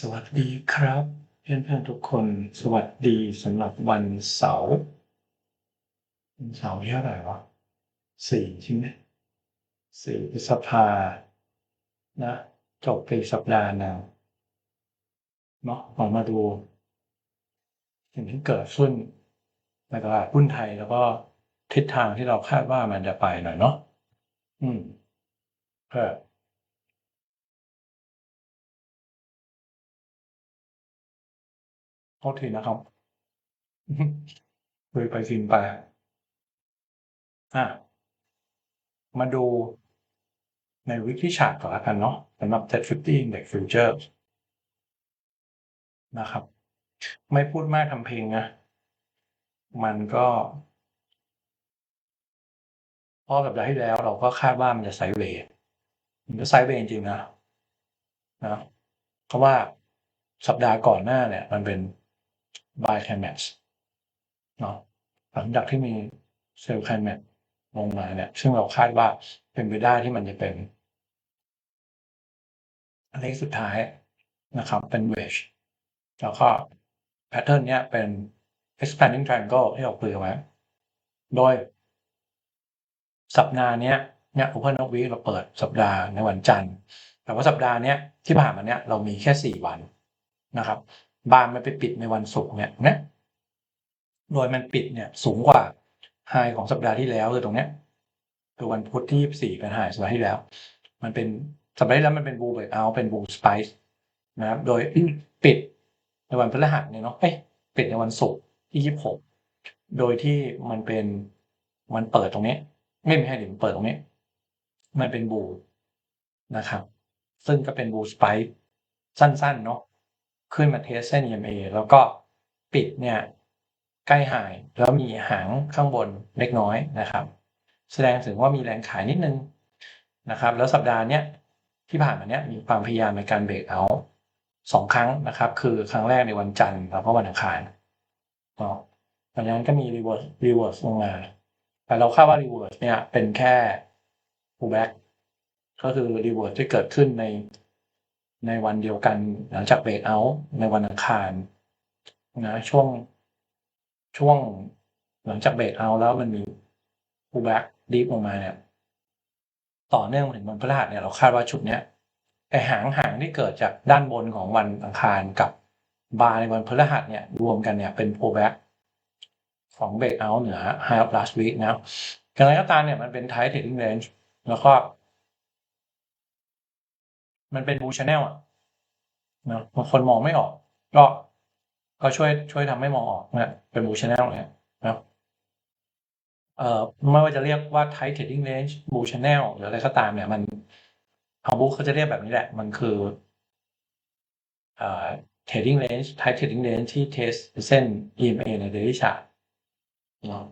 สวัสดีครับ เพื่อนๆทุกคนสวัสดีสำหรับวันเสาร์วันเสาร์ที่เท่าไหร่วะสี่ใช่ไหมสี่พฤษภานะ จบไปสัปดาห์หนึงเนาะเรามาดูสิ่งที่เกิดขึ้นในตลาดหุ้นไทยแล้วก็ทิศทางที่เราคาดว่ามันจะไปหน่อยเนาะอืมก็โทษทีนะครับคุยไปกินไปอะมาดูในวิธีชาร์ตก่อนละกันเนาะสำหรับ Z50 Index Futures นะครับ ไม่พูดมากทำเพลงนะมันก็พราะสัปดาห์ที่แล้วเราก็คาดว่ามันจะไซด์เวย์มันจะไซด์เวย์จริงๆนะนะเพราะว่าสัปดาห์ก่อนหน้าเนี่ย มันเป็น buy climax เนาะหลังจากที่มีเซลล์ climax ลงมาเนี่ย ซึ่งเราคาดว่าเป็นไปได้ที่มันจะเป็น อันเลขสุดท้ายนะครับ เป็น wedge แล้วก็แพทเทิร์นเนี้ยเป็น expanding triangle ที่เราคุยกันไว้ โดย สัปดาห์เนี้ยเนี่ย Open of Week เราเปิดสัปดาห์ในวันจันทร์ แต่ว่าสัปดาห์เนี้ยที่ผ่านมาเนี้ยเรามีแค่สี่วันนะครับ บานมันไปปิดในวันศุกร์เนี่ยนะโดยมันปิดเนี่ยสูงกว่าไฮของสัปดาห์ที่แล้วคือตรงเนี้ยคือวันพุธที่ 24เป็นไฮสัปดาห์ที่แล้ว มันเป็นสัปดาห์ที่แล้วมันเป็นบูเบรกเอาเป็นบูสไปซ์นะครับ โดยปิดในวันพฤหัสเนี่ยเนาะเอ้ยปิดในวันศุกร์ที่ 26 โดยที่มันเป็นมันเปิดตรงนี้ไม่ไมีให้ดิมันเปิดตรงนี้ มันเป็นบูนะครับ ซึ่งก็เป็นบูสไปซ์สั้นๆเนาะ ขึ้นมาเทสเส้น EMA แล้วก็ปิดเนี่ยใกล้หายแล้วมีหางข้างบนเล็กน้อยนะครับ แสดงถึงว่ามีแรงขายนิดนึงนะครับ แล้วสัปดาห์เนี้ยที่ผ่านมาเนี้ยมีความพยายามในการเบรกเอาสองครั้งนะครับ คือครั้งแรกในวันจันทร์แล้วก็วันอังคารเนาะดังนั้นก็มีรีเวิร์สรีเวิร์สลงมา แต่เราคาดว่ารีเวิร์สเนี่ยเป็นแค่ pullback ก็คือรีเวิร์สที่เกิดขึ้นใน ในวันเดียวกันหลังจากเบรกเอาในวันอังคารนะช่วงช่วงหลังจากเบรกเอาแล้วมันมี pullback deep ลงมาเนี่ยต่อเนื่องมาถึงวันพฤหัสเนี่ยเราคาดว่าชุดเนี้ยไอหางหางที่เกิดจากด้านบนของวันอังคารกับบาร์ในวันพฤหัสเนี่ยรวมกันเนี่ยเป็น pullback ของเบรกเอาเหนือ high of last week นะอย่างไรก็ตามเนี่ยมันเป็น tight trading range แล้วก็ มันเป็นบูชแนลอะนะบางคนมองไม่ออก ก็ก็ช่วยช่วยทำให้มองออกนะเป็นบูชแนลเนี่ยนะเอ่อไม่ว่าจะเรียกว่า tight trading range บูชแนลหรืออะไรก็ตามเนี่ย มันเอาบุ๊กเขาจะเรียกแบบนี้แหละ มันคือเอ่อ trading range tight trading range ที่เทสเส้น EMA ใน daily chart เนาะ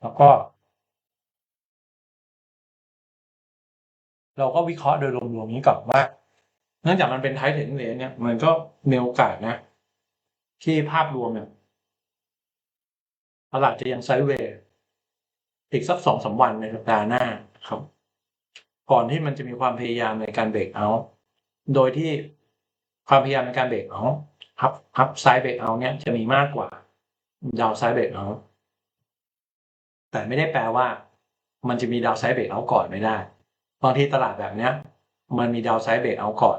แล้วก็ เราก็วิเคราะห์โดยรวมๆนี้ก่อนว่า เนื่องจากมันเป็นไทเทนเลนเนี่ยมันก็มีโอกาสนะ ที่ภาพรวมเนี่ยตลาดจะยังไซด์เวย์อีกสักสองสาวันในสัปดาห์หน้าครับ ก่อนที่มันจะมีความพยายามในการเบรกเอา โดยที่ความพยายามในการเบรกเอาฮับฮับไซด์เบรกเอาเนี่ยจะมีมากกว่าดาวไซด์เบรกเอาแต่ไม่ได้แปลว่า มันจะมีดาวไซด์เบรกเอาก่อนไม่ได้ บางทีตลาดแบบเนี้ย มันมีดาวไซด์เบรกเอาท์ก่อน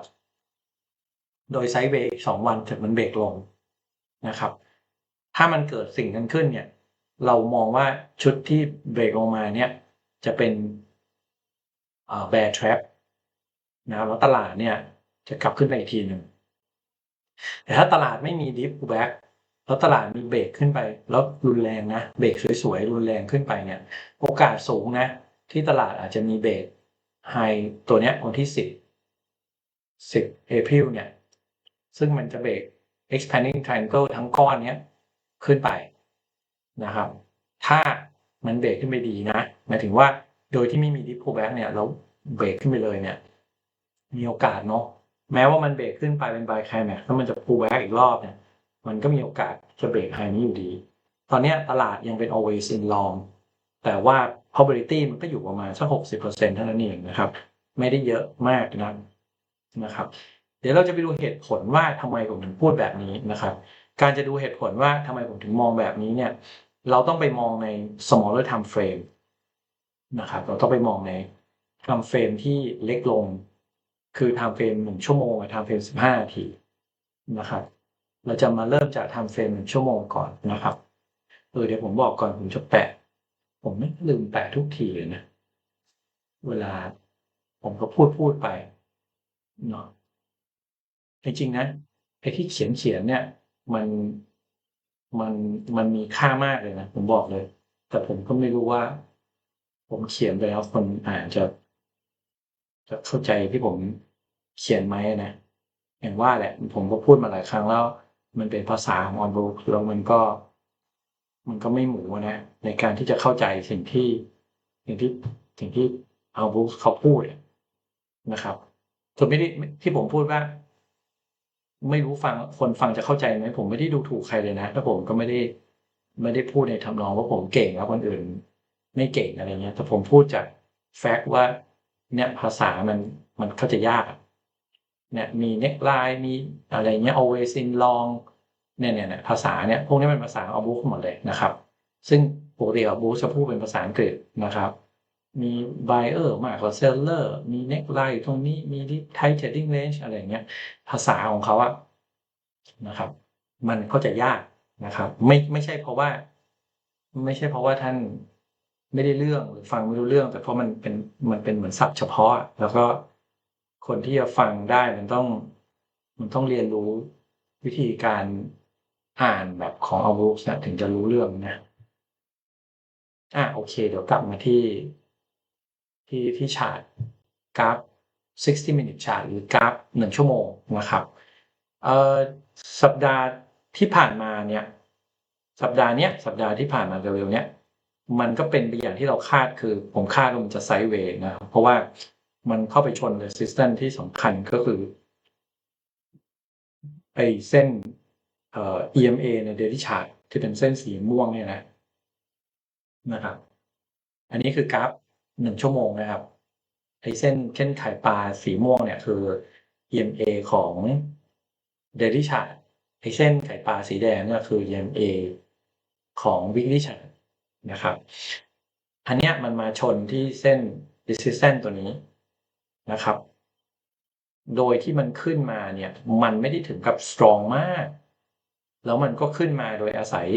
โดยไซด์เบรกสองวันถึงมันเบรกลงนะครับ ถ้ามันเกิดสิ่งนั้นขึ้นเนี่ย เรามองว่าชุดที่เบรกลงมาเนี่ย จะเป็นเอ่อ bear trap นะครับแล้วตลาดเนี่ยจะกลับขึ้นไปอีกทีหนึ่งแต่ถ้าตลาดไม่มี deep pullback แล้วตลาดมีเบรกขึ้นไป แล้วรุนแรงนะ เบรกสวยๆ รุนแรงขึ้นไปเนี่ย โอกาสสูงนะ ที่ตลาดอาจจะมีเบรก ไฮตัวเนี้ยวันที่สิบสิบเอพิลเนี่ย ซึ่งมันจะเบรก expanding triangle ทั้งก้อนเนี้ยขึ้นไปนะครับ ถ้ามันเบรกขึ้นไปดีนะหมายถึงว่าโดยที่ไม่มี deep pullback เนี่ยแล้วเบรกขึ้นไปเลยเนี่ย มีโอกาสเนาะแม้ว่ามันเบรกขึ้นไปเป็น buy climax แล้วมันจะ pullback อีกรอบเนี่ย มันก็มีโอกาสจะเบรกไฮนี้อยู่ดี ตอนนี้ตลาดยังเป็น always in long แต่ว่า probability มันก็อยู่ประมาณสักหกสิบเปอร์เซ็นเท่านั้นเองนะครับ ไม่ได้เยอะมากนักนะครับ เดี๋ยวเราจะไปดูเหตุผลว่าทำไมผมถึงพูดแบบนี้นะครับ การจะดูเหตุผลว่าทำไมผมถึงมองแบบนี้เนี่ย เราต้องไปมองใน smaller time frame นะครับ เราต้องไปมองใน time frame ที่เล็กลง คือ time frame หนึ่งชั่วโมงกับ time frame สิบห้านาทีนะครับ เราจะมาเริ่มจาก time frame หนึ่งชั่วโมงก่อนนะครับเออเดี๋ยวผมบอกก่อนผมจะแปะ ผมไม่ลืมแปะทุกทีเลยนะ เวลาผมก็พูดพูดไปเนาะจริงๆนะไอ้ที่เขียนเขียนเนี่ย มันมันมันมีค่ามากเลยนะผมบอกเลย แต่ผมก็ไม่รู้ว่า ผมเขียนไปแล้วคนอ่านจะจะเข้าใจที่ผมเขียนไหมนะอย่างว่าแหละ ผมก็พูดมาหลายครั้งแล้ว มันเป็นภาษาของออนบุ๊กแล้วมันก็ มันก็ไม่หมูนะ ในการที่จะเข้าใจสิ่งที่สิ่งที่สิ่งที่เอาบุ๊กเขาพูดนะครับส่วนไม่ได้ที่ผมพูดว่า ไม่รู้ฟังคนฟังจะเข้าใจไหมผมไม่ได้ดูถูกใครเลยนะแล้วผมก็ไม่ได้ไม่ได้พูดในทำนองว่าผมเก่งแล้วคนอื่น ไม่เก่งอะไรเงี้ย แต่ผมพูดจากแฟกต์ว่า เนี่ยภาษามันมันเข้าใจยากเนี่ยมีเน็กไลน์มีอะไรเงี้ย always in long เนี่ยเนี่ยเนี่ยภาษาเนี่ยพวกนี้เป็นภาษาเอาบุ๊กหมดเลยนะครับ ซึ่งปกติเอาบุ๊กจะพูดเป็นภาษาอังกฤษนะครับ มี buyer มากกว่า seller มี neck line ตรงนี้มี tight trading range อะไรเงี้ยภาษาของเขาอะนะครับ มันเข้าใจยากนะครับ ไม่ไม่ใช่เพราะว่า ไม่ใช่เพราะว่าท่านไม่ได้เรื่องหรือฟังไม่รู้เรื่อง แต่เพราะมันเป็นมันเป็นเหมือนศัพท์เฉพาะ แล้วก็คนที่จะฟังได้มันต้อง มันต้องเรียนรู้วิธีการ อ่านแบบของอาวุธนะถึงจะรู้เรื่องนะ อะโอเค เดี๋ยวกลับมาที่ ที่ที่ชาร์ตกราฟ 60 minute chart หรือกราฟหนึ่งชั่วโมงนะครับเอ่อสัปดาห์ที่ผ่านมาเนี่ย สัปดาห์เนี้ยสัปดาห์ที่ผ่านมาเร็วๆเนี้ยมันก็เป็นไปอย่างที่เราคาดคือผมคาดว่ามันจะไซด์เวย์นะครับเพราะว่ามันเข้าไปชน resistance ที่สำคัญก็คือไอเส้น เอ่อ EMA ใน daily chart ที่เป็นเส้นสีม่วงเนี่ยนะนะครับ อันนี้คือกราฟหนึ่งชั่วโมงนะครับไอเส้นเส้นไข่ปลาสีม่วงเนี่ยคือ EMA ของ daily chart ไอเส้นไข่ปลาสีแดงเนี่ยคือ EMA ของ weekly chart นะครับ อันเนี้ยมันมาชนที่เส้น resistance ตัวนี้นะครับ โดยที่มันขึ้นมาเนี่ย มันไม่ได้ถึงกับ strong มาก แล้วมันก็ขึ้นมาโดยอาศัย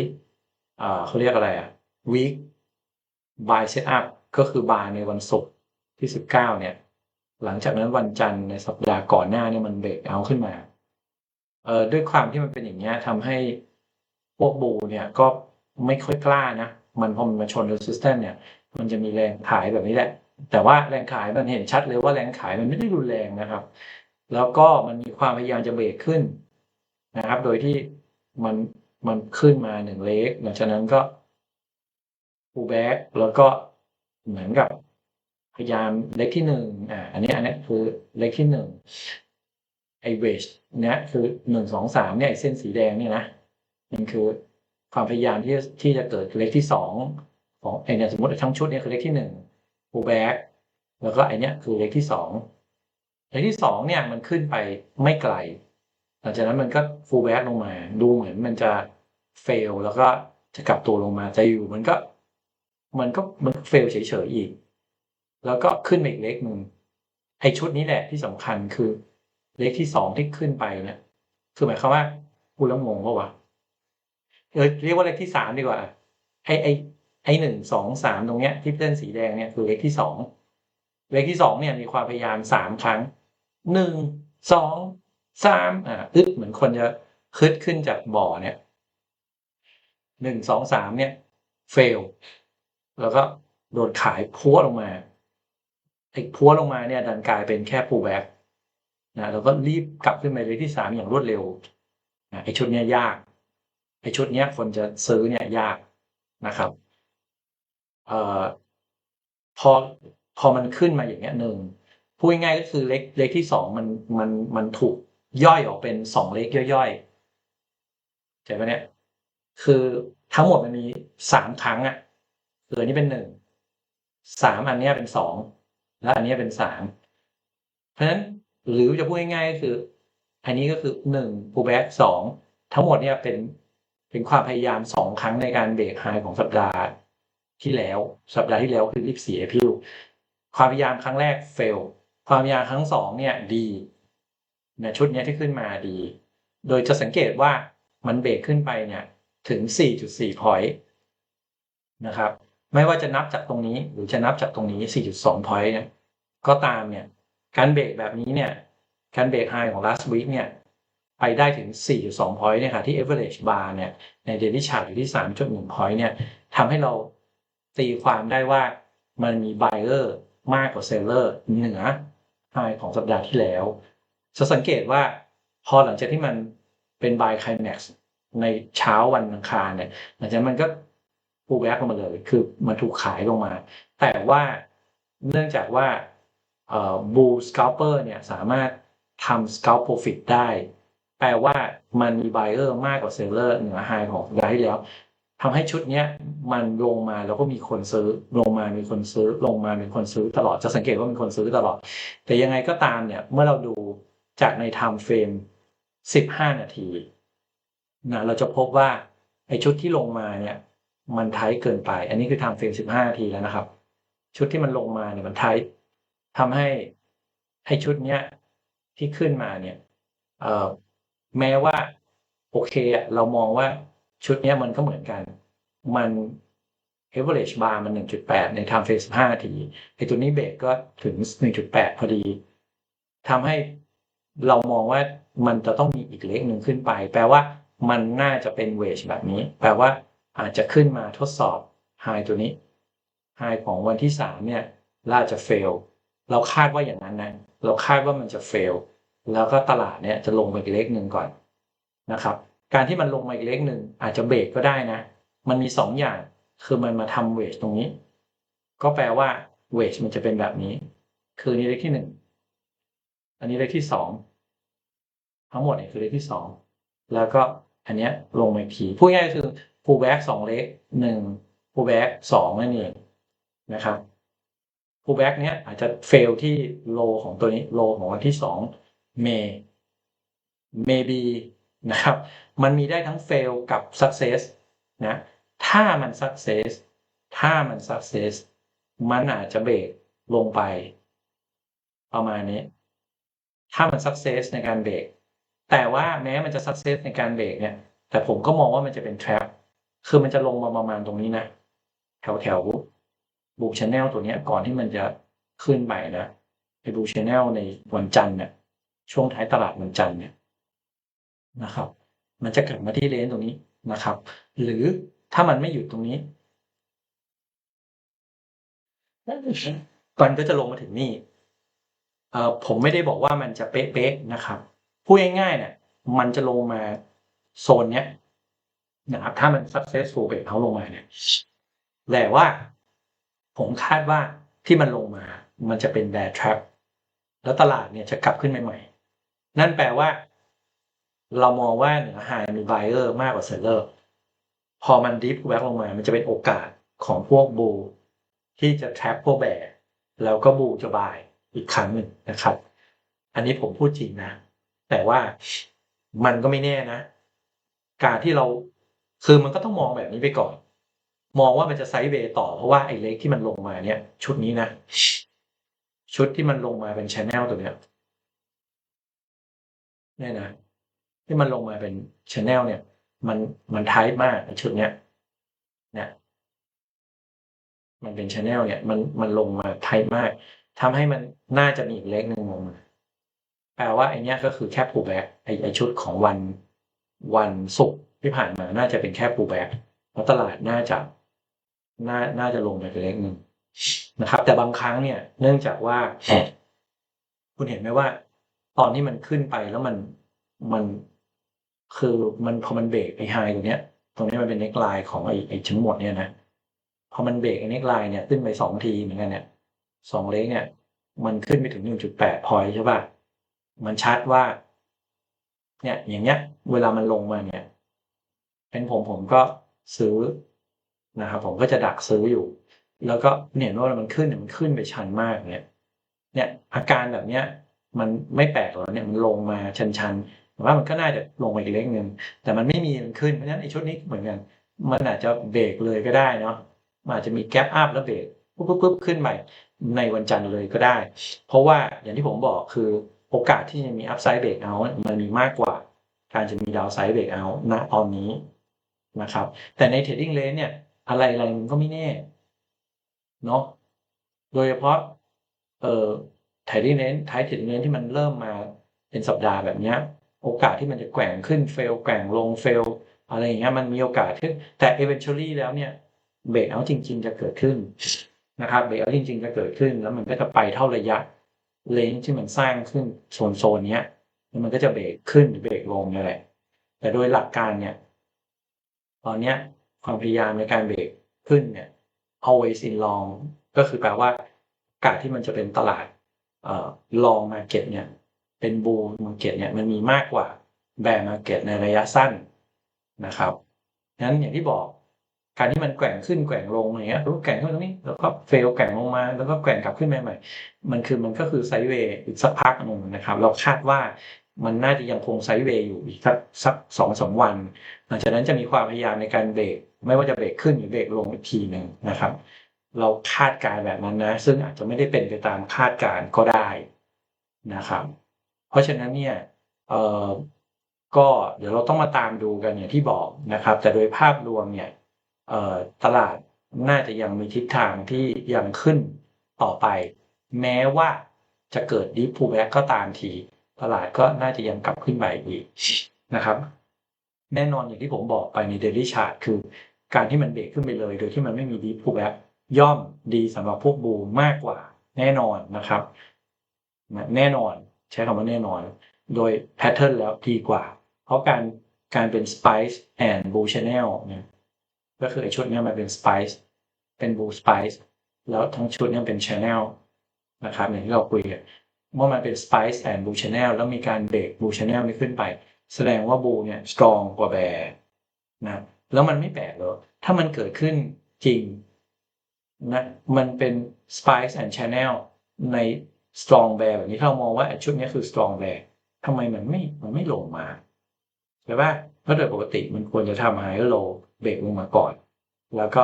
เขาเรียกอะไรอะ week by set up ก็คือบายในวันศุกร์ที่ 19 เนี่ย หลังจากนั้นวันจันทร์ในสัปดาห์ก่อนหน้าเนี่ยมันเบรกเอาขึ้นมาเอ่อด้วยความที่มันเป็นอย่างเงี้ยทำให้พวกบูเนี่ยก็ไม่ค่อยกล้านะ มันพอมันมาชน resistance เนี่ย มันจะมีแรงขายแบบนี้แหละ แต่ว่าแรงขายมันเห็นชัดเลยว่าแรงขายมันไม่ได้รุนแรงนะครับ แล้วก็มันมีความพยายามจะเบรกขึ้นนะครับ โดยที่ มันมันขึ้นมาหนึ่งเลกหลังจากนั้นก็ pull back แล้วก็เหมือนกับพยายามเล็กที่หนึ่งอ่าอันนี้อันนี้คือเล็กที่หนึ่งไอเวชเนี้ยคือหนึ่งสองสามเนี่ยเส้นสีแดงเนี่ยนะมันคือความพยายามที่ที่จะเกิดเล็กที่สองของไอเนี่ยสมมติทั้งชุดเนี่ยคือเล็กที่หนึ่ง pull back แล้วก็ไอเนี้ยคือเล็กที่สองเล็กที่สองเนี่ยมันขึ้นไปไม่ไกล ลังจากนั้นมันก็ full back ลงมา ดูเหมือนมันจะ fail แล้วก็จะกลับตัวลงมาจะอยู่มันก็มันก็มันเฟลเฉยๆอีก แล้วก็ขึ้นอีกเลขหนึ่งไอชุดนี้แหละที่สำคัญคือเลขที่สองที่ขึ้นไปเนี่ยคือหมายความว่าพูดแล้วงงปะวะเออเรียกว่าเลขที่สามดีกว่า ไอไอไอหนึ่งสองสามตรงเนี้ยที่เส้นสีแดงเนี่ยคือเลขที่สองเลขที่สองเนี่ยมีความพยายามสามครั้งหนึ่งสอง สามอ่าอึดเหมือนคนจะคึดขึ้นจากบ่อเนี่ยหนึ่งสองสามเนี่ยเฟลแล้วก็โดนขายพัวลงมาไอ้พัวลงมาเนี่ยดันกลายเป็นแค่ปูแบ็กนะแล้วก็รีบกลับขึ้นมาเลยที่สามอย่างรวดเร็วนะไอ้ชุดเนี้ยยากไอ้ชุดเนี้ยคนจะซื้อเนี่ยยากนะครับเอ่อพอพอมันขึ้นมาอย่างเงี้ยหนึ่งพูดง่ายก็คือเล็กเล็กที่สองมันมันมันถูก ย่อยออกเป็นสองเล็กย่อยๆเข้าใจไหมเนี่ย คือทั้งหมดมันมีสามครั้งอะคืออันนี้เป็นหนึ่งสามอันเนี้ยเป็นสองและอันเนี้ยเป็นสามเพราะฉะนั้นหรือจะพูดง่ายๆก็คือ อันนี้ก็คือหนึ่ง pullback สองทั้งหมดเนี่ยเป็นเป็นความพยายามสองครั้งในการเบรกไฮของสัปดาห์ที่แล้วสัปดาห์ที่แล้วคือ24 April ความพยายามครั้งแรก fail ความพยายามครั้งสองเนี่ยดี นะชุดนี้ที่ขึ้นมาดี โดยจะสังเกตว่ามันเบรกขึ้นไปเนี่ยถึง 4.4 point นะครับ ไม่ว่าจะนับจากตรงนี้หรือจะนับจากตรงนี้ 4.2 point เนี่ยก็ตามเนี่ยการเบรกแบบนี้เนี่ยการเบรกไฮของ last week เนี่ยไปได้ถึง 4.2 point เนี่ยค่ะที่ average bar เนี่ยใน daily chart อยู่ที่ 3.1 point เนี่ยทำให้เราตีความได้ว่ามันมี buyer มากกว่า seller เหนือไฮของสัปดาห์ที่แล้ว จะสังเกตว่าพอหลังจากที่มันเป็น buy climax ในเช้าวันอังคารเนี่ย หลังจากมันก็ปูแบ็กลงมาเลย คือมันถูกขายลงมา แต่ว่าเนื่องจากว่าบูสก l เปอร์เนี่ยสามารถทำส c ล l โปรฟิตได้ แปลว่ามันมีไบเออร์มากกว่าเซลเลอร์เหนือไฮของได้แล้วทำให้ชุดเนี้ยมันลงมาแล้วก็มีคนซื้อลงมามีคนซื้อลงมามีคนซื้อตลอดจะสังเกตว่ามีคนซื้อตลอด แต่ยังไงก็ตามเนี่ยเมื่อเราดู จากในไทม์เฟรม15 นาทีนะเราจะพบว่าไอชุดที่ลงมาเนี่ยมันไทเกินไป อันนี้คือทำเฟรมสิบห้านาทีแล้วนะครับ ชุดที่มันลงมาเนี่ยมันไททำให้ให้ชุดเนี้ยที่ขึ้นมาเนี่ยเอ่อแม้ว่าโอเคอะเรามองว่าชุดเนี้ยมันก็เหมือนกัน มัน average bar มัน 1.8 ใน time frame 15 นาทีไอตัวนี้เบรกก็ถึง 1.8 พอดีทำให้ เรามองว่ามันจะต้องมีอีกเลขหนึ่งขึ้นไป แปลว่ามันน่าจะเป็นเวชแบบนี้ แปลว่าอาจจะขึ้นมาทดสอบไฮตัวนี้ไฮของวันที่สามเนี่ยล่าจะเฟลเราคาดว่าอย่างนั้นนะเราคาดว่ามันจะเฟลแล้วก็ตลาดเนี่ยจะลงไปอีกเลขหนึ่งก่อนนะครับการที่มันลงมาอีกเลขหนึ่งอาจจะเบรกก็ได้นะ มันมีสองอย่างคือมันมาทำเวชตรงนี้ ก็แปลว่าเวชมันจะเป็นแบบนี้ คือนี้เลขที่หนึ่ง อันนี้เลขที่สองทั้งหมดเนี่ยคือเลขที่สองแล้วก็อันเนี้ยลงมาอีกทีพูดง่ายคือ pullback สองเลขหนึ่ง pullback สองนั่นเองนะครับ pullback เนี้ยอาจจะ fail ที่โลของตัวนี้โลของวันที่สอง May maybe นะครับ มันมีได้ทั้ง fail กับ success นะ ถ้ามัน success ถ้ามัน success มันอาจจะเบรกลงไป ประมาณนี้ ถ้ามัน success ในการเบรกแต่ว่าแม้มันจะ success ในการเบรกเนี่ย แต่ผมก็มองว่ามันจะเป็น trap คือมันจะลงมาประมาณตรงนี้นะ แถวแถวบูชแนลตัวนี้ก่อนที่มันจะขึ้นไปนะไอ้บูชแนลในวันจันทร์เนี่ยช่วงท้ายตลาดวันจันทร์เนี่ยนะครับ มันจะกลับมาที่เลนตรงนี้นะครับ หรือถ้ามันไม่หยุดตรงนี้มันก็จะลงมาถึงนี่เอ่อ ผมไม่ได้บอกว่ามันจะเป๊ะๆนะครับพูดง่ายๆเนี่ยมันจะลงมาโซนเนี้ยนะครับถ้ามัน successful เบรกเขาลงมาเนี่ยแต่ว่าผมคาดว่าที่มันลงมา มันจะเป็น bear trap แล้วตลาดเนี่ยจะกลับขึ้นใหม่ๆ นั่นแปลว่า เรามองว่าเหนือ high มี buyer มากกว่า seller พอมัน deep back ลงมา มันจะเป็นโอกาสของพวกบูที่จะ trap พวกแบร์แล้วก็บูจะบาย อีกครั้งหนึ่งนะครับ อันนี้ผมพูดจริงนะ แต่ว่ามันก็ไม่แน่นะ การที่เราคือมันก็ต้องมองแบบนี้ไปก่อน มองว่ามันจะไซด์เวย์ต่อเพราะว่าไอ้เล็กที่มันลงมาเนี่ย ชุดนี้นะ ชุดที่มันลงมาเป็นชแนลตัวเนี้ยเนี่ยนะที่มันลงมาเป็นชแนลเนี่ย มันมันไทป์มากชุดเนี้ยเนี่ยมันเป็นชแนลเนี่ย มันมันลงมาไทป์มาก ทำให้มันน่าจะมีอีกเล็กหนึ่งลงมาแปลว่าไอเนี้ยก็คือแค่ผูแบ็กไอไอชุดของวันวันศุกร์ที่ผ่านมาน่าจะเป็นแค่ปูแบ็กแล้วตลาดน่าจะน่าน่าจะลงไปเล็กหนึ่งนะครับ แต่บางครั้งเนี่ย เนื่องจากว่า คุณเห็นไหมว่า ตอนที่มันขึ้นไปแล้วมันมันคือมันพอมันเบรกไอไฮตรงเนี้ย ตรงนี้มันเป็นเน็กไลน์ของไอไอชั้งหมดเนี่ยนะพอมันเบรกไอเน็กไลน์เนี่ยขึ้นไปสองทีเหมือนกันเนี่ย สองเลกเนี่ยมันขึ้นไปถึงหนึ่งจุดแปดพอยใช่ป่ะ มันชัดว่า เนี่ยอย่างเงี้ย เวลามันลงมาเนี่ย เป็นผมผมก็ซื้อนะครับผมก็จะดักซื้ออยู่ แล้วก็เนี่ยว่ามันขึ้นเนี่ยมันขึ้นไปชันมากเนี่ย เนี่ยอาการแบบเนี้ยมันไม่แปลกหรอกเนี่ยมันลงมาชันๆแต่ว่ามันก็น่าจะลงมาอีกเล็กนึงแต่มันไม่มีมันขึ้นเพราะฉะนั้นไอ้ชุดนี้เหมือนกัน มันอาจจะเบรกเลยก็ได้เนาะมันอาจจะมีแกลบอัพแล้วเบรก ปุ๊บปุ๊บปุ๊บขึ้นใหม่ในวันจันทร์เลยก็ได้ เพราะว่าอย่างที่ผมบอกคือโอกาสที่จะมีอัพไซด์เบรกเอามันมีมากกว่า การจะมีดาวไซด์เบรกเอาณตอนนี้นะครับ แต่ในเทรดดิ้งเลนเนี่ย อะไรอะไรมันก็ไม่แน่เนาะโดยเฉพาะเอ่อไทยที่เน้นไทยที่เน้นที่มันเริ่มมาเป็นสัปดาห์แบบเนี้ย โอกาสที่มันจะแกว่งขึ้นเฟลแกว่งลงเฟลอะไรอย่างเงี้ยมันมีโอกาสขึ้นแต่ eventually แล้วเนี่ยเบรกเอาจริง ๆ จะเกิดขึ้น นะครับเบรกเอาจริงๆจะเกิดขึ้น แล้วมันก็จะไปเท่าระยะเลนที่มันสร้างขึ้นโซนโซนเนี้ยแล้วมันก็จะเบรกขึ้นหรือเบรกลงนี่แหละ แต่โดยหลักการเนี่ยตอนเนี้ยความพยายามในการเบรกขึ้นเนี่ย always in long ก็คือแปลว่ากาสที่มันจะเป็นตลาดเอ่อ long market เนี่ย เป็น bull market เนี่ยมันมีมากกว่า bear market ในระยะสั้นนะครับงั้นอย่างที่บอก การที่มันแกว่งขึ้นแกว่งลงอย่างเงี้ยรู้แกว่งขึ้นตรงนี้แล้วก็เฟลแกว่งลงมา แล้วก็แกว่งกลับขึ้นมาใหม่มันคือมันก็คือไซด์เวย์อีกสักพักหนึ่งนะครับ เราคาดว่ามันน่าจะยังคงไซด์เวย์อยู่อีกสักสักสองสามวัน หลังจากนั้นจะมีความพยายามในการเบรกไม่ว่าจะเบรกขึ้นหรือเบรกลงอีกทีหนึ่งนะครับ เราคาดการแบบนั้นนะ ซึ่งอาจจะไม่ได้เป็นไปตามคาดการก็ได้นะครับ เพราะฉะนั้นเนี่ยเอ่อก็เดี๋ยวเราต้องมาตามดูกันอย่างที่บอกนะครับ แต่โดยภาพรวมเนี่ย ตลาดน่าจะยังมีทิศทางที่ยังขึ้นต่อไป แม้ว่าจะเกิดดิฟพูแบ็กก็ตามทีตลาดก็น่าจะยังกลับขึ้นไปอีกนะครับ แน่นอนอย่างที่ผมบอกไปในเดลี่ชาร์ตคือการที่มันเบรกขึ้นไปเลย โดยที่มันไม่มีดีพูแบ็กย่อมดีสำหรับพวกบูมากกว่า แน่นอนนะครับ แน่นอนใช้คำว่าแน่นอน โดยแพทเทิร์นแล้วดีกว่า เพราะการการเป็น Spice and Blue Channel เนี่ย ก็คือไอชุดนี้มันเป็น Spice เป็น Blue Spice แล้วทั้งชุดนี้เป็น Channel นะครับอย่างที่เราคุยกันเมื่อมันเป็น Spice and Blue Channel แล้วมีการเบรก Blue Channel นี้ขึ้นไป แสดงว่า Blue เนี่ย strong กว่าแบร์นะแล้วมันไม่แปลกหรอถ้ามันเกิดขึ้นจริงนะมันเป็น Spice and Channel ใน strong bear แบบนี้ถ้าเรามองว่าชุดนี้คือ strong bear ทำไมมันไม่มันไม่ลงมาใช่ปะเพราะโดยปกติมันควรจะทำ high low เบรกลงมาก่อน แล้วก็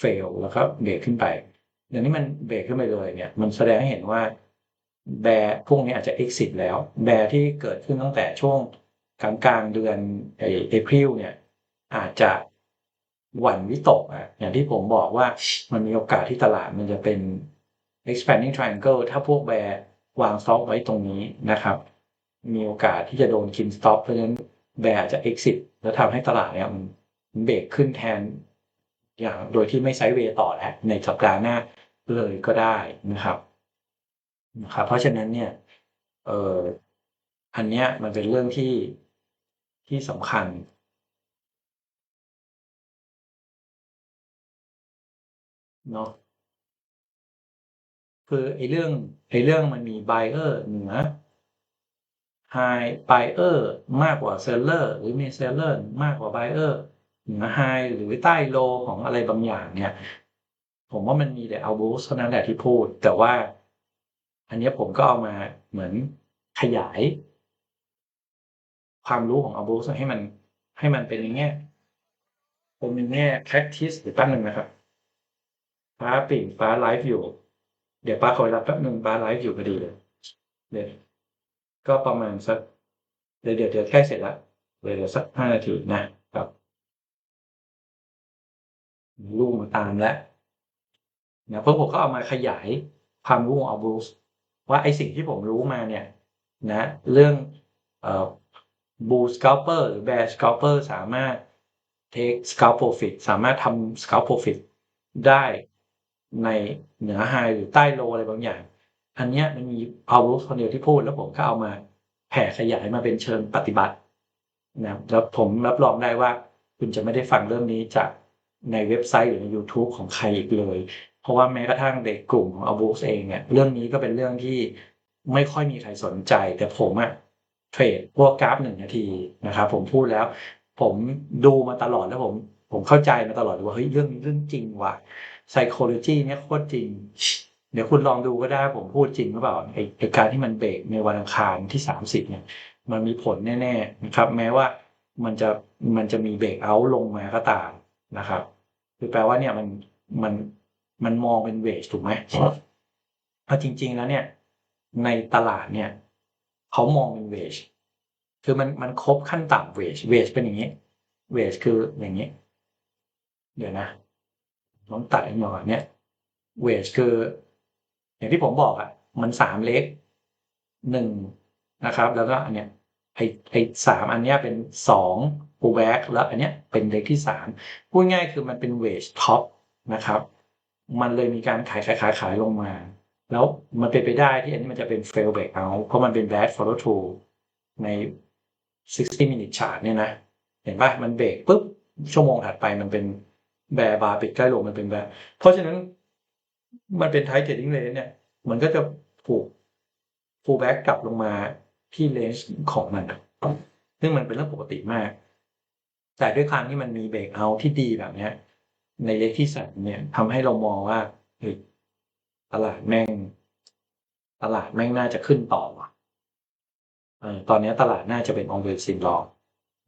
fail แล้วก็เบรกขึ้นไปอย่างนี้มันเบรกขึ้นไปเลยเนี่ยมันแสดงให้เห็นว่าแบร์พวกนี้อาจจะ exit แล้ว แบร์ที่เกิดขึ้นตั้งแต่ช่วงกลางกลางเดือนเอพริลเนี่ยอาจจะหวั่นวิตกอะอย่างที่ผมบอกว่ามันมีโอกาสที่ตลาดมันจะเป็น expanding triangle ถ้าพวกแบร์วางสต็อปไว้ตรงนี้นะครับ มีโอกาสที่จะโดนกินสต็อปเพราะฉะนั้นแบร์จะ exit แล้วทำให้ตลาดเนี่ยมัน เบรกขึ้นแทนอย่างโดยที่ไม่ไซด์เวต่อแล้วในสัปดาห์หน้าเลยก็ได้นะครับนะครับเพราะฉะนั้นเนี่ยเอ่ออันเนี้ยมันเป็นเรื่องที่ที่สำคัญ เนาะคือไอ้เรื่องไอ้เรื่องมันมี buyer เหนือ high buyer มากกว่า seller หรือมี seller มากกว่า buyer เหนือ high หรือใต้ low ของอะไรบางอย่างเนี่ย ผมว่ามันมีแต่เอาบูสเท่านั้นแหละที่พูด แต่ว่า อันนี้ผมก็เอามาเหมือนขยาย ความรู้ของอาบูสให้มัน ให้มันเป็นอย่างเงี้ยเป็นในแง่ practice หรือแป๊บหนึ่งนะครับฟ้าปิ่งฟ้าไลฟ์อยู่ เดี๋ยวป้าคอยรับแป๊บหนึ่งป้าไลฟ์อยู่พอดีเลยเดี๋ยวก็ประมาณสักเดี๋ยวเดี๋ยวเดี๋ยวใกล้เสร็จแล้วเดี๋ยวสักห้านาทีนะ ลูกมาตามแล้วนะเพราะผมก็เอามาขยายความรู้ของอัลบูสว่าไอสิ่งที่ผมรู้มาเนี่ยนะเรื่องเอ่อบูสกาเปอร์หรือแบร์สกาเปอร์สามารถ take scalp profit สามารถทำ scalp profit ได้ในเหนือไฮหรือใต้โลอะไรบางอย่าง อันเนี้ยมันมีเอารูคนเดียวที่พูดแล้วผมก็เอามาแผ่ขยายมาเป็นเชิงปฏิบัตินะแล้วผมรับรองได้ว่าคุณจะไม่ได้ฟังเรื่องนี้จาก ในเว็บไซต์หรือใน YouTube ของใครอีกเลย เพราะว่าแม้กระทั่งเด็กกลุ่มของอาบูสเองเนี่ยเรื่องนี้ก็เป็นเรื่องที่ไม่ค่อยมีใครสนใจ แต่ผมอะเทรดพวกกราฟหนึ่งนาทีนะครับผมพูดแล้ว ผมดูมาตลอดแล้วผมผมเข้าใจมาตลอดว่าเฮ้ยเรื่องนี้เรื่องจริงว่ะ psychology เนี่ยโคตรจริง เดี๋ยวคุณลองดูก็ได้ผมพูดจริงหรือเปล่าไอ้ไอ้การที่มันเบรกในวันอังคารที่สามสิบเนี่ยมันมีผลแน่ๆนะครับ แม้ว่ามันจะมันจะมีเบรกเอาลงมาก็ตามนะครับ คือแปลว่าเนี่ยมันมันมันมองเป็นเวจถูกไหมเพราะจริง ๆ แล้วเนี่ย ในตลาดเนี่ยเขามองเป็นเวจคือมันมันครบขั้นต่ำเวจเวจเป็นอย่างนี้ เวจคืออย่างนี้ เดี๋ยวนะต้องตัดให้หน่อยเนี่ยเวจคือ อย่างที่ผมบอกอะ มันสามเล็กหนึ่งนะครับ แล้วก็อันเนี้ย ไอไอสามอันเนี้ยเป็นสองปูแบ็กแล้วอันเนี้ยเป็นเล็กที่สามพูดง่ายคือมันเป็นเวจท็อปนะครับ มันเลยมีการขายขายขายขายลงมา แล้วมันเป็นไปได้ที่อันนี้มันจะเป็น fail break out เพราะมันเป็น bad follow through ใน 60 minute chart เนี่ยนะ เห็นปะมันเบรกปุ๊บ ชั่วโมงถัดไปมันเป็นแบร์บาร์ปิดใกล้ลงมันเป็นแบร์เพราะฉะนั้นมันเป็นไทเทดดิ้งเลนเนี่ย มันก็จะผูกฟูลแบ็กกลับลงมา ที่เลสของมัน ซึ่งมันเป็นเรื่องปกติมาก แต่ด้วยความที่มันมีเบรกเอาที่ดีแบบเนี้ย ในเลขที่สามเนี่ยทำให้เรามองว่าเฮ้ยตลาดแม่ง ตลาดแม่งน่าจะขึ้นต่อว่ะตอนนี้ตลาดน่าจะเป็นองเวลซินรอ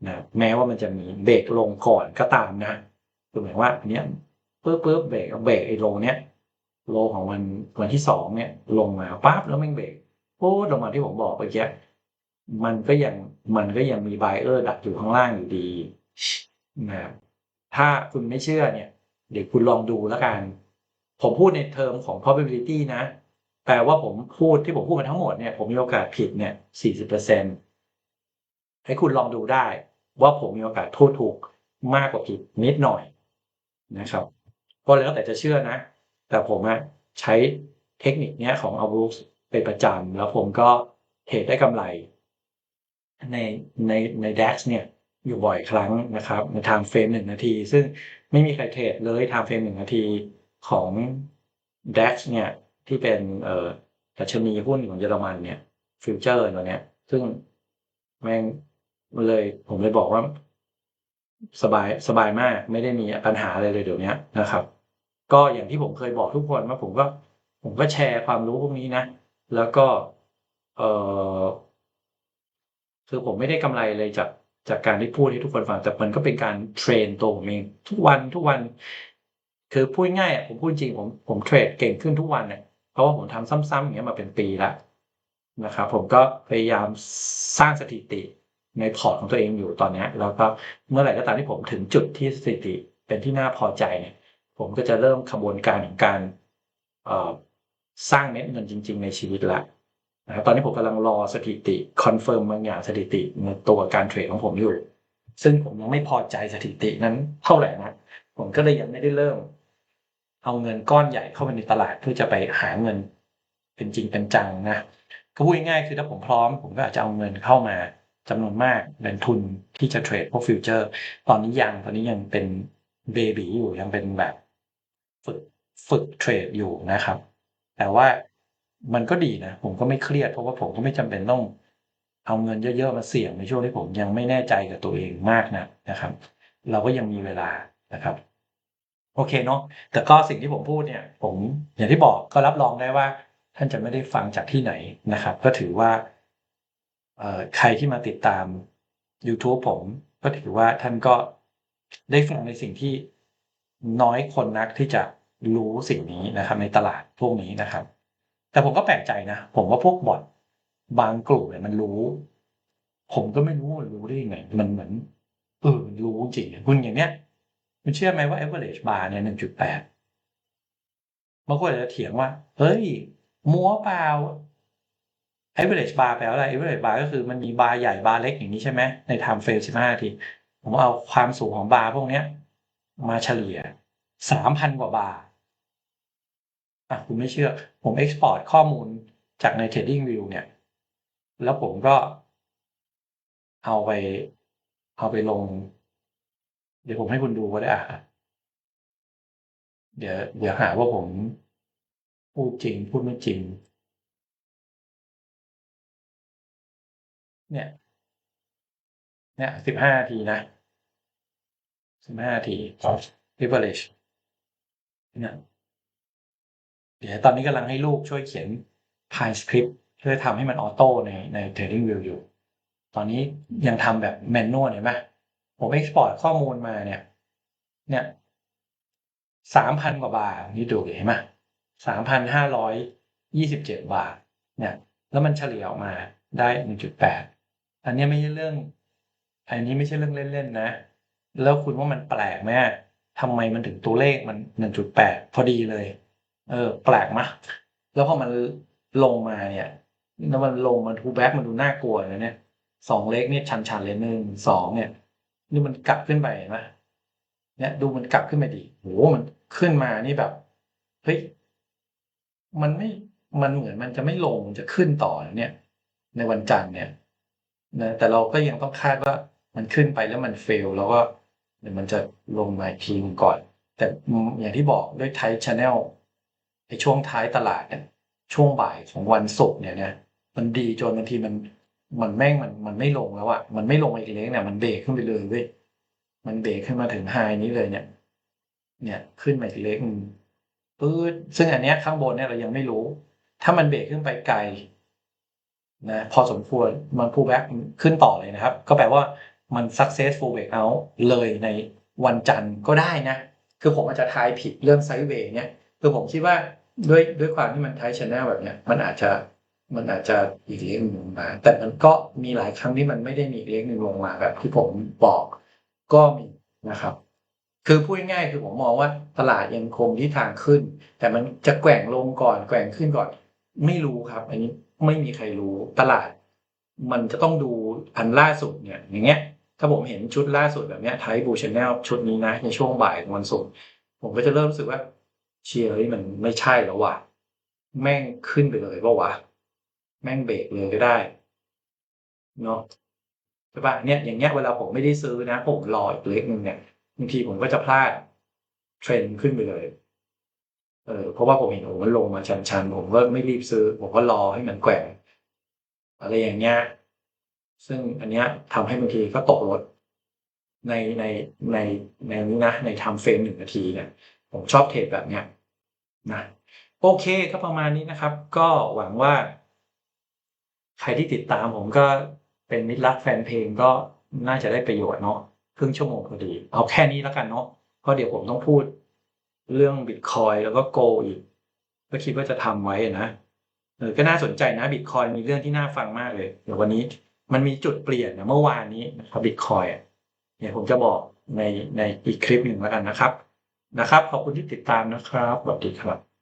นะแม้ว่ามันจะมีเบรกลงก่อนก็ตามนะคือหมายว่าอันเนี้ยปุ๊บปุ๊บเบรกเบรกไอ้โลเนี้ยโลของวันวันที่สองเนี่ย ลงมาปั๊บแล้วแม่งเบรกโอ้ลงมาที่ผมบอกเมื่ มันก็ยังมันก็ยังมีไบเออร์ดักอยู่ข้างล่างอยู่ดีนะครับถ้าคุณไม่เชื่อเนี่ย เดี๋ยวคุณลองดูแล้วกัน ผมพูดในเทอมของ probability นะ แปลว่าผมพูดที่ผมพูดมาทั้งหมดเนี่ย ผมมีโอกาสผิดเนี่ย 40%ให้คุณลองดูได้ ว่าผมมีโอกาสพูดถูกมากกว่าผิดนิดหน่อยนะครับ ก็แล้วแต่จะเชื่อนะ แต่ผมอะใช้เทคนิคเนี้ยของ a l b r o o k s เป็นประจำแล้วผมก็เทรดได้กำไร ในในใน DAX เนี่ยอยู่บ่อยครั้งนะครับในไทม์เฟรมหนึ่งนาที ซึ่งไม่มีใครเทรดเลยไทม์เฟรมหนึ่งนาทีของ DAX เนี่ยที่เป็นเอ่อดัชนีหุ้นของเยอรมันเนี่ยฟิวเจอร์ตัวเนี้ย ซึ่งแม่งเลย ผมเลยบอกว่า สบายสบายมากไม่ได้มีปัญหาอะไรเลยเดี๋ยวนี้นะครับ ก็อย่างที่ผมเคยบอกทุกคนว่าผมก็ ผมก็แชร์ความรู้พวกนี้นะ แล้วก็ เออ คือผมไม่ได้กำไรเลยจากจากการที่พูดให้ทุกคนฟัง แต่มันก็เป็นการเทรนตัวผมเองทุกวันทุกวัน คือพูดง่ายผมพูดจริงผมผมเทรดเก่งขึ้นทุกวันเนี่ยเพราะว่าผมทำซ้ำๆอย่างเงี้ยมาเป็นปีล้วนะครับผมก็พยายามสร้างสถิติในพอร์ตของตัวเองอยู่ตอนนี้แล้วก็เมื่อไหร่ก็ตามที่ผมถึงจุดที่สถิติเป็นที่น่าพอใจเนี่ยผมก็จะเริ่มขบวนการของการสร้างเม็ดเงินจริง ๆ ในชีวิตละ นะครับตอนนี้ผมกำลังรอสถิติคอนเฟิร์มบางอย่างสถิติในตัวการเทรดของผมอยู่ ซึ่งผมยังไม่พอใจสถิตินั้นเท่าไหร่นะผมก็เลยยังไม่ได้เริ่ม เอาเงินก้อนใหญ่เข้าไปในตลาดเพื่อจะไปหาเงิน เป็นจริงเป็นจังนะก็พูดง่ายๆคือถ้าผมพร้อม ผมก็อาจจะเอาเงินเข้ามาจำนวนมากเป็นทุนที่จะเทรดพวกฟิวเจอร์ ตอนนี้ยังตอนนี้ยังเป็นเบบีอยู่ยังเป็นแบบ ฝึกฝึกเทรดอยู่นะครับ แต่ว่า มันก็ดีนะ ผมก็ไม่เครียดเพราะว่าผมก็ไม่จำเป็นต้องเอาเงินเยอะๆมาเสี่ยงในช่วงที่ผมยังไม่แน่ใจกับตัวเองมากนะนะครับ เราก็ยังมีเวลานะครับ โอเคเนาะแต่ก็สิ่งที่ผมพูดเนี่ย ผมอย่างที่บอกก็รับรองได้ว่า ท่านจะไม่ได้ฟังจากที่ไหนนะครับ ก็ถือว่าใครที่มาติดตาม YouTube ผมก็ถือว่าท่านก็ได้ฟังในสิ่งที่น้อยคนนักที่จะรู้สิ่งนี้นะครับ ในตลาดพวกนี้นะครับ แต่ผมก็แปลกใจนะ ผมว่าพวกบอทบางกลุ่มเนี่ยมันรู้ ผมก็ไม่รู้มันรู้ได้ยังไง มันเหมือนเออมันรู้จริงคุณอย่างเนี้ยคุณเชื่อไหมว่า average bar เนี่ยหนึ่งจุดแปดบางคนอาจจะเถียงว่า เฮ้ย มัวเปล่า average bar แปลว่าอะไร average bar ก็คือมันมีบาร์ใหญ่บาร์เล็กอย่างนี้ใช่ไหมใน time frame 15นาที ผมเอาความสูงของบาร์พวกเนี้ย มาเฉลี่ยสามพันกว่าบาร์ อะคุณไม่เชื่อ ผม export ข้อมูลจากใน Trading View เนี่ย แล้วผมก็ เอาไป เอาไปลง เดี๋ยวผมให้คุณดูก็ได้อะเดี๋ยวเดี๋ยวหาว่าผม พูดจริง พูดไม่จริง เนี่ย เนี่ยสิบห้าทีนะสิบห้านาที average เนี่ย เดี๋ยวตอนนี้กำลังให้ลูกช่วยเขียน PyScript เพื่อทำให้มันออโต้ในใน TradingView อยู่ ตอนนี้ยังทำแบบแมนนวลเห็นไหมผม export ข้อมูลมาเนี่ย เนี่ยสามพันกว่าบาทนี่ดูเห็นไหมสามพันห้าร้อยยี่สิบเจ็ดบาท เนี่ย แล้วมันเฉลี่ยออกมาได้หนึ่งจุดแปดอันนี้ไม่ใช่เรื่อง อันนี้ไม่ใช่เรื่องเล่นๆนะ แล้วคุณว่ามันแปลกไหมทำไมมันถึงตัวเลขมันหนึ่งจุดแปดพอดีเลย เออ แปลกมะแล้วพอมันลงมาเนี่ยแล้วมันลงมันทูแบ็กมันดูน่ากลัวเลยเนี่ยสองเลขเนี่ยชันๆเลยหนึ่งสองเนี่ย นี่มันกลับขึ้นไปเห็นไหมเนี่ย ดูมันกลับขึ้นไปดิโหมันขึ้นมานี่แบบเฮ้ยมันไม่มันเหมือนมันจะไม่ลงมันจะขึ้นต่อเนี่ย ในวันจันทร์เนี่ยนะแต่เราก็ยังต้องคาดว่ามันขึ้นไปแล้วมันเฟล แล้วก็เดี๋ยวมันจะลงมาทีนึงก่อน แต่อย่างที่บอกด้วยไทชแนล ในช่วงท้ายตลาดเนี่ยช่วงบ่ายของวันศุกร์เนี่ยเนี่ยมันดีจนบางทีมันมันแม่งมันมันไม่ลงแล้วอะมันไม่ลงอีกเล็กเนี่ยมันเบรกขึ้นไปเลยเว้ยมันเบรกขึ้นมาถึงไฮนี้เลยเนี่ย เนี่ยขึ้นมาอีกเล็กปื๊ดซึ่งอันเนี้ยข้างบนเนี่ยเรายังไม่รู้ ถ้ามันเบรกขึ้นไปไกลนะพอสมควรมันพูแบ็กขึ้นต่อเลยนะครับ ก็แปลว่ามัน successful breakout เลยในวันจันทร์ก็ได้นะ คือผมอาจจะทายผิดเรื่องไซด์เวย์เนี่ย คือผมคิดว่าด้วยด้วยความที่มันไทชแนลแบบเนี้ยมันอาจจะมันอาจจะอีกเลขหนึ่งลงมา แต่มันก็มีหลายครั้งที่มันไม่ได้มีอีกเลขหนึ่งลงมาแบบที่ผมบอกก็มีนะครับ คือพูดง่ายๆคือผมมองว่าตลาดยังคงที่ทางขึ้น แต่มันจะแกว่งลงก่อนแกว่งขึ้นก่อน ไม่รู้ครับ อันนี้ไม่มีใครรู้ตลาด มันจะต้องดูอันล่าสุดเนี่ย อย่างเงี้ย ถ้าผมเห็นชุดล่าสุดแบบเนี้ยไทบูชแนลชุดนี้นะในช่วงบ่ายของวันศุกร์ผมก็จะเริ่มรู้สึกว่า เชียร์เฮ้ยมันไม่ใช่แล้วว่ะ แม่งขึ้นไปเลยป่าวะแม่งเบรกเลยก็ได้เนาะใช่ปะเนี่ยอย่างเงี้ยเวลาผมไม่ได้ซื้อนะผมรออีกเล็กนึงเนี่ยบางทีผมก็จะพลาดเทรนด์ขึ้นไปเลยเออเพราะว่าผมเห็นโอ้มันลงมาชันๆ ผมก็ไม่รีบซื้อ ผมก็รอให้มันแกว่งอะไรอย่างเงี้ยซึ่งอันเนี้ยทำให้บางทีก็ตกรถในในในในนี้นะในทม์เฟรมหนึ่งนาทีเนี่ย ผมชอบเทรดแบบเนี้ย นะโอเคก็ประมาณนี้นะครับ ก็หวังว่า ใครที่ติดตามผมก็เป็นมิตรรักแฟนเพลงก็น่าจะได้ประโยชน์เนาะครึ่งชั่วโมงพอดี เอาแค่นี้แล้วกันเนาะเพราะเดี๋ยวผมต้องพูดเรื่องบิตคอยแล้วก็โกอีกก็คิดว่าจะทำไว้นะเออก็น่าสนใจนะบิตคอยมีเรื่องที่น่าฟังมากเลยเดี๋ยววันนี้มันมีจุดเปลี่ยนนะเมื่อวานนี้นะครับบิตคอยเนี่ยผมจะบอกในในอีกคลิปหนึ่งแล้วกันนะครับ นะครับ ขอบคุณที่ติดตามนะครับสวัสดีครับ